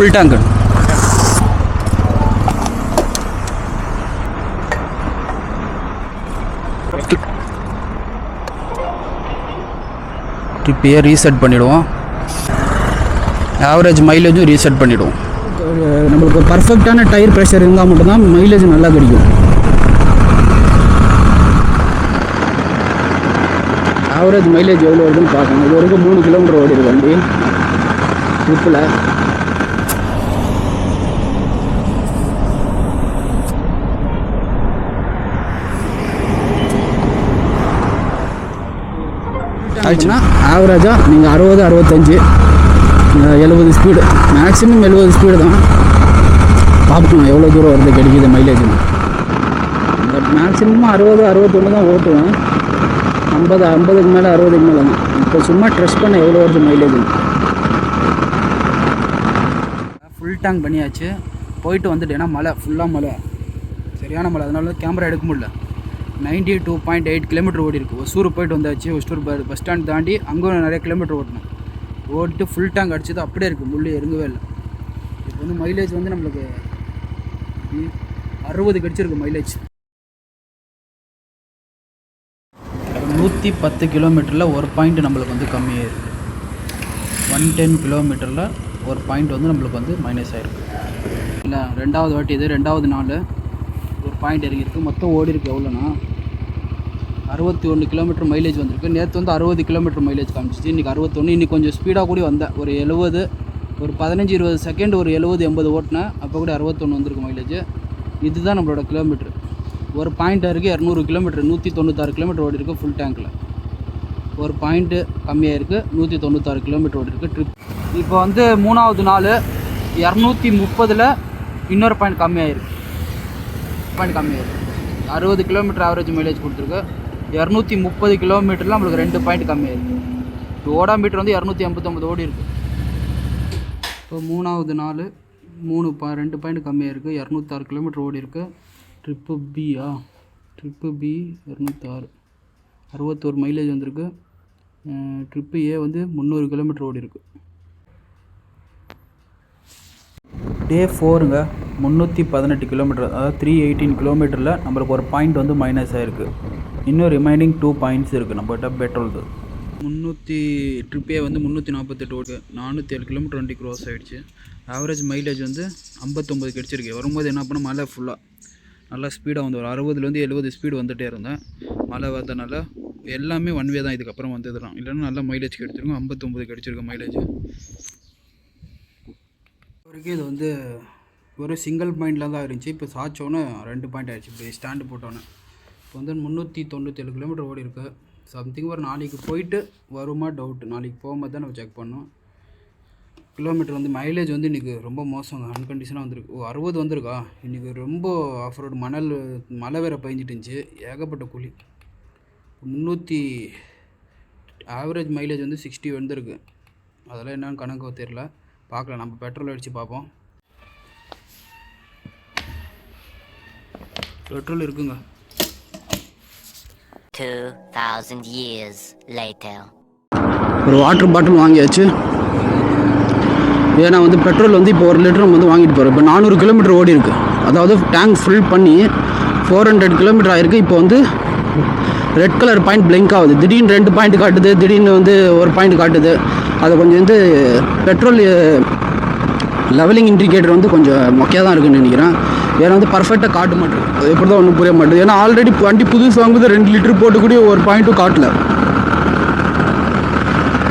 Full tank ட்ரிப்பையே reset பண்ணிவிடுவோம் average மைலேஜும் ரீசெட் பண்ணிவிடுவோம் நம்மளுக்கு பர்ஃபெக்டான டயர் ப்ரெஷர் இருந்தால் மட்டும்தான் மைலேஜ் நல்லா கிடைக்கும். ஆவரேஜ் மைலேஜ் எவ்வளோ வருதுன்னு பார்க்கணும் இது வரைக்கும் மூணு கிலோமீட்டர் ஓடி வண்டி. ட்ரிப்பில் ஆயிடுச்சுன்னா ஆவரேஜாக நீங்கள் அறுபது அறுபத்தஞ்சு எழுபது ஸ்பீடு மேக்ஸிமம் எழுபது ஸ்பீடு தான் பார்ப்போம் எவ்வளோ தூரம் வருது கிடைக்குது மைலேஜ்னு பட் மேக்ஸிமம் அறுபது அறுபத்தொன்று தான் ஓட்டுவேன். ஐம்பது ஐம்பதுக்கு மேலே அறுபதுக்கு மேலே தான். இப்போ சும்மா ட்ரெஸ் பண்ண எவ்வளோ வருது மைலேஜ்னு ஃபுல் டேங்க் பண்ணியாச்சு. போயிட்டு வந்துட்டு ஏன்னா மழை ஃபுல்லாக மழை. சரியான மழை. அதனால கேமரா எடுக்க முடியல. Ninety two point eight kilometre ஓடி இருக்கு ஒசூர் போயிட்டு வந்தாச்சு ஒசூர் பஸ் ஸ்டாண்ட் தாண்டி அங்கே நிறைய கிலோமீட்டர் ஓட்டணும் ஓடிட்டு ஃபுல் டேங்க் அடிச்சது அப்படியே இருக்குது முள்ளு இறங்கவே இல்லை. இப்போ வந்து மைலேஜ் வந்து நம்மளுக்கு அறுபது கிடச்சிருக்கு மைலேஜ் நூற்றி பத்து கிலோமீட்டரில் ஒரு பாயிண்ட் நம்மளுக்கு வந்து கம்மியாக இருக்குது ஒன் டென் கிலோமீட்டரில் ஒரு பாயிண்ட் வந்து நம்மளுக்கு வந்து மைனஸ் ஆகிருக்கு இல்லை ரெண்டாவது வாட்டி இது ரெண்டாவது நாள் ஒரு பாயிண்ட் இறங்கியிருக்கு. மொத்தம் ஓடி இருக்கு எவ்வளோனா அறுபத்தி ஒன்று கிலோமீட்டர் மைலேஜ் வந்திருக்கு. நேற்று வந்து அறுபது கிலோமீட்டர் மைலேஜ் காமிச்சிச்சு. இன்றைக்கி அறுபத்தொன்று இன்றைக்கி கொஞ்சம் ஸ்பீடாக கூட வந்தேன். ஒரு எழுபது ஒரு பதினஞ்சு இருபது செகண்ட் ஒரு எழுபது எண்பது ஓட்டினேன். அப்போ கூட அறுபத்தொன்று வந்திருக்கு மைலேஜ் இதுதான் நம்மளோட கிலோமீட்டர் ஒரு பாயிண்ட் இருக்குது இரநூறு கிலோமீட்டர் நூற்றி தொண்ணூத்தாறு கிலோமீட்டர் ஓடி இருக்குது ஃபுல் டேங்க்கில் ஒரு பாயிண்ட்டு கம்மியாக இருக்குது நூற்றி தொண்ணூத்தாறு கிலோமீட்டர் ஓடி இருக்குது ட்ரிப் இப்போ வந்து மூணாவது நாள் இரநூத்தி முப்பதில் இன்னொரு பாயிண்ட் கம்மியாயிருக்கு. பாயிண்ட் கம்மியாயிருக்கு. அறுபது கிலோமீட்டர் ஆவரேஜ் மைலேஜ் கொடுத்துருக்கு. இரநூத்தி முப்பது கிலோமீட்டரில் நம்மளுக்கு ரெண்டு பாயிண்ட் கம்மியாயிருக்கு இப்போ ஓடாமீட்டர் வந்து இரநூத்தி ஐம்பத்தொம்பது ஓடி இருக்குது இப்போ மூணாவது நாள் மூணு பா ரெண்டு பாயிண்ட் கம்மியாக இருக்குது இரநூத்தாறு கிலோமீட்டர் ஓடி இருக்குது ட்ரிப்பு பியா ட்ரிப்பு பி இரநூத்தாறு. அறுபத்தோரு மைலேஜ் வந்திருக்கு. ட்ரிப்பு ஏ வந்து முந்நூறு கிலோமீட்டர் ஓடி இருக்கு. டே ஃபோருங்க முந்நூற்றி பதினெட்டு கிலோமீட்டர் அதாவது த்ரீ எயிட்டீன் கிலோமீட்டரில் நம்மளுக்கு ஒரு பாயிண்ட் வந்து மைனஸ் ஆகிருக்கு இன்னும் ரிமைனிங் டூ பாயிண்ட்ஸ் இருக்குது நம்மகிட்ட பெட்ரோல் முந்நூற்றி ட்ரிப்பே வந்து முந்நூற்றி நாற்பத்தெட்டு ஓட்டு. நானூற்றி ஏழு கிலோமீட்டர் வண்டி க்ராஸ் ஆகிடுச்சு ஆவரேஜ் மைலேஜ் வந்து ஐம்பத்தொம்பது கிடச்சிருக்கு வரும்போது என்ன பண்ண மழை ஃபுல்லாக நல்லா ஸ்பீடாக வந்து ஒரு அறுபதுலேருந்து எழுபது ஸ்பீடு வந்துகிட்டே இருந்தேன். மழை வந்தனால எல்லாமே ஒன் வே தான். இதுக்கப்புறம் வந்ததுலாம் இல்லைன்னா நல்லா மைலேஜ் கிடச்சிருக்கும் ஐம்பத்தொம்பது கிடச்சிருக்கு மைலேஜ் வரைக்கும் இது வந்து ஒரு சிங்கிள் பாயிண்டில் தான் இருந்துச்சு. இப்போ சாய்ச்சோன்னே ரெண்டு பாயிண்ட் ஆயிடுச்சு. இப்போ ஸ்டாண்டு போட்டோன்னே. இப்போ வந்து முந்நூற்றி தொண்ணூற்றேழு கிலோமீட்டர் ஓடி இருக்கு சம்திங் ஒரு நாளைக்கு போயிட்டு வருமா டவுட் நாளைக்கு போகும்போது தான் நம்ம செக் பண்ணோம் கிலோமீட்டர் வந்து மைலேஜ் வந்து இன்றைக்கி ரொம்ப மோசம் அன்கண்டிஷனாக வந்திருக்கு. ஓ அறுபது வந்திருக்கா? இன்றைக்கி ரொம்ப ஆஃப் ரோடு மணல் மழை வேறு பெஞ்சிட்டு இருந்துச்சு ஏகப்பட்ட குழி. முந்நூற்றி ஆவரேஜ் மைலேஜ் வந்து சிக்ஸ்டி வந்திருக்கு. அதெல்லாம் என்னன்னு கணக்கு தெரில பார்க்கலாம். நம்ம பெட்ரோல் அடித்து பார்ப்போம். பெட்ரோல் இருக்குங்க. 2,000 years later. ஒரு வாட்டர் பாட்டில் வாங்கியாச்சு. ஏன்னா வந்து பெட்ரோல் வந்து இப்போ ஒரு லிட்டர் நம்ம வந்து வாங்கிட்டு போகிறோம் இப்போ நானூறு கிலோமீட்டர் ஓடி இருக்கு. அதாவது டேங்க் ஃபில் பண்ணி ஃபோர் ஹண்ட்ரட் கிலோமீட்டர் ஆகிருக்கு இப்போ வந்து ரெட் கலர் பாயிண்ட் பிளிங்க் ஆகுது. திடீர்னு ரெண்டு பாயிண்ட் காட்டுது திடீர்னு வந்து ஒரு பாயிண்ட் காட்டுது. அதை கொஞ்சம் வந்து பெட்ரோல் லெவலிங் இண்டிகேட்டர் வந்து கொஞ்சம் மொக்கையாக தான் இருக்குன்னு நினைக்கிறேன். ஏன்னா வந்து பர்ஃபெக்டாக காட்ட மாட்டேங்குது அது எப்படி தான் ஒன்றும் புரிய மாட்டேங்குது. ஏன்னா ஆல்ரெடி வண்டி புதுசு வாங்குது ரெண்டு லிட்டர் போட்டுக்கூடிய ஒரு பாயிண்ட்டும் காட்டல.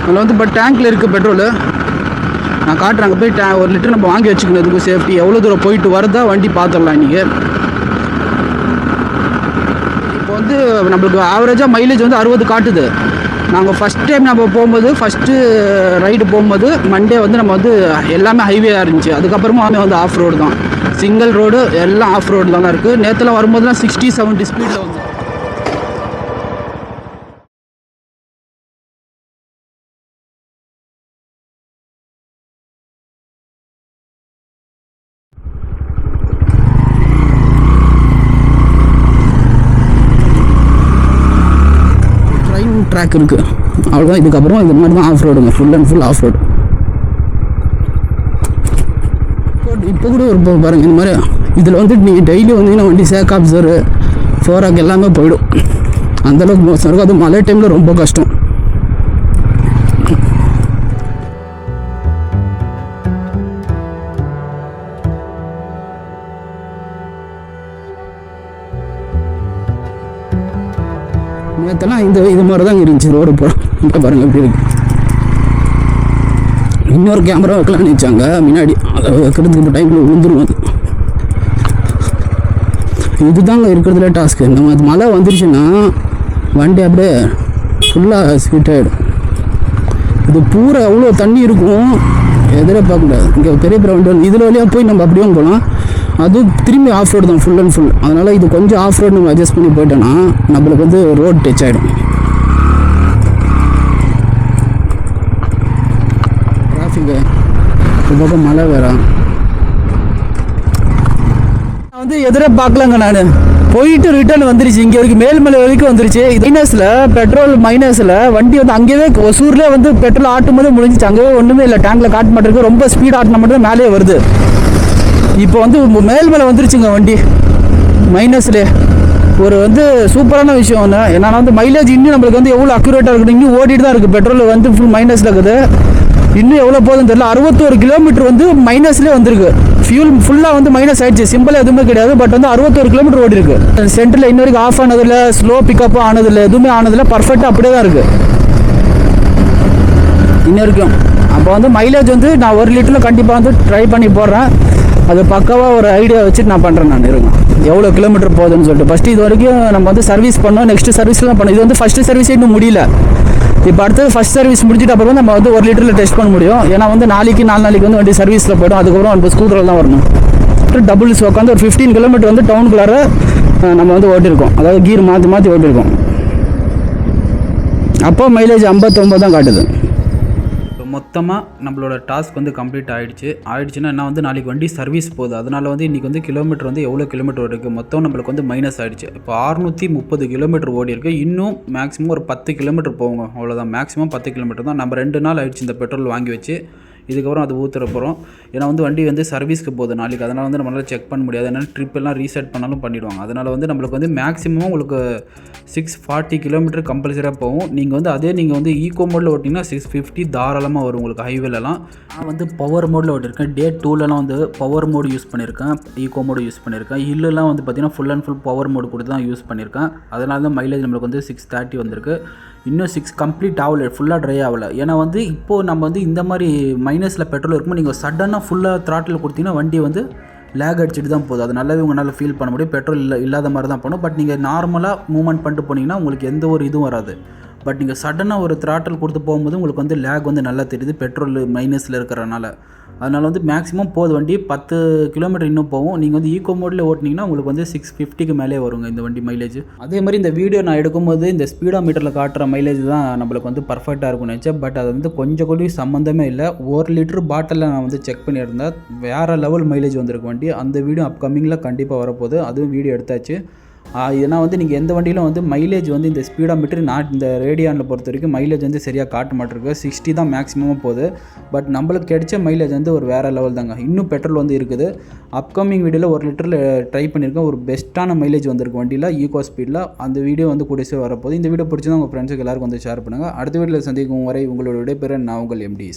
அதில் வந்து பட் டேங்க்கில் இருக்குது பெட்ரோலு நான் காட்டுறேன். அங்கே போய் டே ஒரு லிட்டர் நம்ம வாங்கி வச்சுக்கணும். இதுக்கு சேஃப்டி எவ்வளோ தூரம் போயிட்டு வரதா வண்டி பார்த்துடலாம் இன்றைக்கி இப்போ வந்து நம்மளுக்கு ஆவரேஜாக மைலேஜ் வந்து அறுபது காட்டுது. நாங்கள் ஃபஸ்ட் டைம் நம்ம போகும்போது ஃபஸ்ட்டு ரைடு போகும்போது மண்டே வந்து நம்ம வந்து எல்லாமே ஹைவேயாக இருந்துச்சு. அதுக்கப்புறமா வந்து ஆஃப் ரோடு தான். சிங்கிள் ரோடு எல்லாம் ஆஃப் ரோடு தான் இருக்குது நேற்றுலாம் வரும்போதுலாம் சிக்ஸ்டி செவன்ட்டி ஸ்பீடில் வந்து ட்ராக் இருக்குது அவ்வளோதான் இதுக்கப்புறம் இது மாதிரி தான் ஆஃப் ரோடுங்க full and full off road இப்போ கூட ஒரு பாருங்கள் பாருங்க இந்த மாதிரி இதில் வந்து நீங்கள் டெய்லி வந்தீங்கன்னா வண்டி சேக் ஆஃபீஸரு ஃபோராக் எல்லாமே போயிடும். அந்தளவுக்கு மோசம் இருக்கும். அது மழை டைமில் ரொம்ப கஷ்டம். நேற்றுலாம் இந்த இது மாதிரி தான் இருந்துச்சு ரோடு இப்போ பாருங்கள் எப்படி இருக்கு. இன்னொரு கேமரா வைக்கலாம்னு வச்சாங்க முன்னாடி அதை வைக்கிறதுக்கு இப்போ டைமில் விழுந்துரும் அது. இதுதாங்க இருக்கிறதுல டாஸ்க்கு நம்ம அது மழை வந்துருச்சுன்னா வண்டி அப்படியே ஃபுல்லாக ஸ்வீட் ஆகிடும் இது பூரா அவ்வளோ தண்ணி இருக்கும். எதிரே பார்க்கக்கூடாது. இங்கே பெரிய பெரிய வண்டி இதில் வழியாக போய் நம்ம அப்படியும் போகலாம். அதுவும் திரும்பி ஆஃப் ரோடு தான் ஃபுல் அண்ட் ஃபுல் அதனால் இது கொஞ்சம் ஆஃப் ரோடு நம்ம அட்ஜஸ்ட் பண்ணி போயிட்டோன்னா நம்மளுக்கு வந்து ரோட் டச் ஆகிடும் டிராஃபிக்கு இந்த பக்கம் மழை வேறா. நான் வந்து எதிரே பார்க்கலங்க நான். போயிட்டு ரிட்டர்ன் வந்துருச்சு. இங்கே வரைக்கும் மேல்மலை வரைக்கும் வந்துருச்சு. மைனஸில் பெட்ரோல் மைனஸில் வண்டி வந்து அங்கேயே ஒசூர்லேயே வந்து பெட்ரோல் ஆட்டும் போதே முடிஞ்சிச்சு. அங்கேயே ஒன்றுமே இல்லை. டேங்கில் காட்ட மாட்டேருக்கு. ரொம்ப ஸ்பீட் ஆட்டினா மட்டும் மேலே மேலேயே வருது. இப்போ வந்து மேல் மேலே வந்துருச்சுங்க வண்டி. மைனஸ்லே ஒரு வந்து சூப்பரான விஷயம் ஒன்று என்னன்னா வந்து மைலேஜ் இன்னும் நம்மளுக்கு வந்து எவ்வளோ அக்யூரேட்டாக இருக்குது இன்னும் ஓடிட்டு தான் இருக்குது பெட்ரோல் வந்து ஃபுல் மைனஸில் இருக்குது. இன்னும் எவ்வளோ போகுதுன்னு தெரியல. அறுபத்தோரு கிலோமீட்டர் வந்து மைனஸ்லேயே வந்திருக்கு. ஃபியூல் ஃபுல்லாக வந்து மைனஸ் ஆயிடுச்சு. சிம்பிளாக எதுவுமே கிடையாது. பட் வந்து அறுபத்தோரு கிலோமீட்டர் ஓடி இருக்கு. சென்டரில் இன்ன வரைக்கும் ஆஃப் ஆனதில்ல. ஸ்லோ பிக்கப்பும் ஆனதில்லை. எதுவுமே ஆனதில்ல. பர்ஃபெக்டாக அப்படியே தான் இருக்குது இன்ன வரைக்கும். அப்போ வந்து மைலேஜ் வந்து நான் ஒரு லிட்டரில் கண்டிப்பாக வந்து ட்ரை பண்ணி போடுறேன். அது பக்காவாக ஒரு ஐடியா வச்சுட்டு நான் பண்ணுறேன் நான் இருங்க. எவ்வளோ கிலோமீட்டர் போகுதுன்னு சொல்லிட்டு. ஃபஸ்ட்டு இது வரைக்கும் நம்ம வந்து சர்வீஸ் பண்ணோம் நெக்ஸ்ட் சர்வீஸ்லாம் பண்ணோம். இது வந்து ஃபஸ்ட்டு சர்வீஸே இன்னும் முடியல. இப்போ அடுத்தது ஃபஸ்ட் சர்வீஸ் முடிச்சுட்டு அப்புறம் நம்ம வந்து ஒரு லிட்டரில் டெஸ்ட் பண்ண முடியும். ஏன்னா வந்து நாளைக்கு நாலு நாளைக்கு வந்து வண்டி சர்வீஸில் போய்டும். அதுக்கப்புறம் நம்ம ஸ்கூட்டரில் தான் வரணும். டபுள்ஸ் உட்காந்து ஒரு ஃபிஃப்டீன் கிலோமீட்டர் வந்து டவுனுக்குள்ளார நம்ம வந்து ஓட்டியிருக்கோம். அதாவது கீர் மாற்றி மாற்றி ஓட்டியிருக்கோம். அப்போ மைலேஜ் ஐம்பத்தொம்பது தான் காட்டுது. மொத்தமாக நம்மளோட டாஸ்க் வந்து கம்ப்ளீட் ஆகிடுச்சு ஆயிடுச்சுன்னா என்ன வந்து நாளைக்கு வண்டி சர்வீஸ் போகுது. அதனால் வந்து இன்றைக்கி வந்து கிலோமீட்டர் வந்து எவ்வளோ கிலோமீட்டர் இருக்குது மொத்தம் நம்மளுக்கு வந்து மைனஸ் ஆகிடுச்சு இப்போ அறுநூற்றி முப்பது கிலோமீட்டர் ஓடி இருக்குது இன்னும் மேக்ஸிமம் ஒரு பத்து கிலோமீட்டர் போகுங்க. அவ்வளோதான் மேக்ஸிமம் பத்து கிலோமீட்டர் தான். நம்ம ரெண்டு நாள் ஆகிடுச்சு இந்த பெட்ரோல் வாங்கி வச்சு. இதுக்கப்புறம் அது ஊற்றுற போகிறோம் ஏன்னா வந்து வண்டி வந்து சர்வீஸ்க்கு போகுது நாளைக்கு. அதனால் வந்து நம்மளால் செக் பண்ண முடியாது. ஏன்னா ட்ரிப் எல்லாம் ரீசெட் பண்ணாலும் பண்ணிடுவாங்க. அதனால் வந்து நம்மளுக்கு வந்து மேக்ஸிமம் உங்களுக்கு சிக்ஸ் ஃபார்ட்டி கிலோமீட்டர் கம்பல்சரியாக போகும். நீங்கள் வந்து அதே நீங்கள் வந்து ஈகோ மோடில் ஓட்டிங்கன்னா சிக்ஸ் ஃபிஃப்டி தாராளமாக வரும் உங்களுக்கு ஹைவேலலாம் நான் வந்து பவர் மோடில் ஓட்டியிருக்கேன் டே டூலலாம் வந்து பவர் மோடு யூஸ் பண்ணியிருக்கேன் ஈகோ மோடு யூஸ் பண்ணியிருக்கேன் ஹில்லுலாம் வந்து பார்த்தீங்கன்னா full and full power mode கொடுத்து தான் யூஸ் பண்ணியிருக்கேன் அதனால தான் மைலேஜ் நம்மளுக்கு வந்து சிக்ஸ் தேர்ட்டி வந்திருக்கு. இன்னும் சிக்ஸ் கம்ப்ளீட் ஆகல. ஃபுல்லாக ட்ரை ஆகலை. ஏன்னா வந்து இப்போது நம்ம வந்து இந்த மாதிரி மைனஸில் பெட்ரோல் இருக்கும்போது நீங்கள் சடனாக ஃபுல்லாக த்ராட்டில் கொடுத்தீங்கன்னா வண்டி வந்து லேக் அடிச்சுட்டு தான் போகுது. அது நல்லாவே உங்களால் ஃபீல் பண்ண முடியும். பெட்ரோல் இல்லை இல்லாத மாதிரி தான் பண்ணும். பட் நீங்கள் நார்மலாக மூவ்மெண்ட் பண்ணிட்டு போனீங்கன்னா உங்களுக்கு எந்த ஒரு இதுவும் வராது. பட் நீங்கள் சடனாக ஒரு த்ராட்டல் கொடுத்து போகும்போது உங்களுக்கு வந்து லேக் வந்து நல்லா தெரியுது. பெட்ரோல் மைனஸில் இருக்கிறனால. அதனால் வந்து மேக்ஸிமம் போகுது வண்டி. பத்து கிலோமீட்டர் இன்னும் போகும். நீங்கள் வந்து ஈகோ மோடில் ஓட்டினீங்கன்னா உங்களுக்கு வந்து சிக்ஸ் ஃபிஃப்டிக்கு மேலே வருங்க இந்த வண்டி மைலேஜ் அதே மாதிரி இந்த வீடியோ நான் எடுக்கும்போது இந்த ஸ்பீடோ மீட்டரில் காட்டுற மைலேஜ் தான் நம்மளுக்கு வந்து பர்ஃபெக்டாக இருக்கும்னு நினச்சேன். பட் அது வந்து கொஞ்சம் கூட சம்மந்தமே இல்லை. ஒரு லிட்டர் பாட்டிலில் நான் வந்து செக் பண்ணியிருந்தேன். வேறு லெவல் மைலேஜ் வந்திருக்கு வண்டி. அந்த வீடியோ அப்கமிங்கில் கண்டிப்பாக வரப்போகுது. அதுவும் வீடியோ எடுத்தாச்சு. ஏன்னா வந்து நீங்கள் எந்த வண்டியிலும் வந்து மைலேஜ் வந்து இந்த ஸ்பீடாக மீட்டர் நான் இந்த ரேடியானில் பொறுத்த வரைக்கும் மைலேஜ் வந்து சரியாக காட்ட மாட்டிருக்கு. சிக்ஸ்டி தான் மேக்ஸிமமாக போகுது. பட் நம்மளுக்கு கிடைச்ச மைலேஜ் வந்து ஒரு வேறு லெவல் தாங்க. இன்னும் பெட்ரோல் வந்து இருக்குது. அப்கமிங் வீடியோவில் ஒரு லிட்டரில் ட்ரை பண்ணியிருக்கேன் ஒரு பெஸ்ட்டான மைலேஜ் வந்திருக்கு வண்டியில் ஈகோ ஸ்பீடில் அந்த வீடியோ வந்து கூடிய வரப்போகுது. இந்த வீடியோ பிடிச்சதான் உங்கள் ஃப்ரெண்ட்ஸுக்கு எல்லாருக்கும் வந்து ஷேர் பண்ணுங்கள் அடுத்த வீடியோவில் சந்திக்கும் வரை உங்களோட விடைபெற நான் உங்கள் எம்டி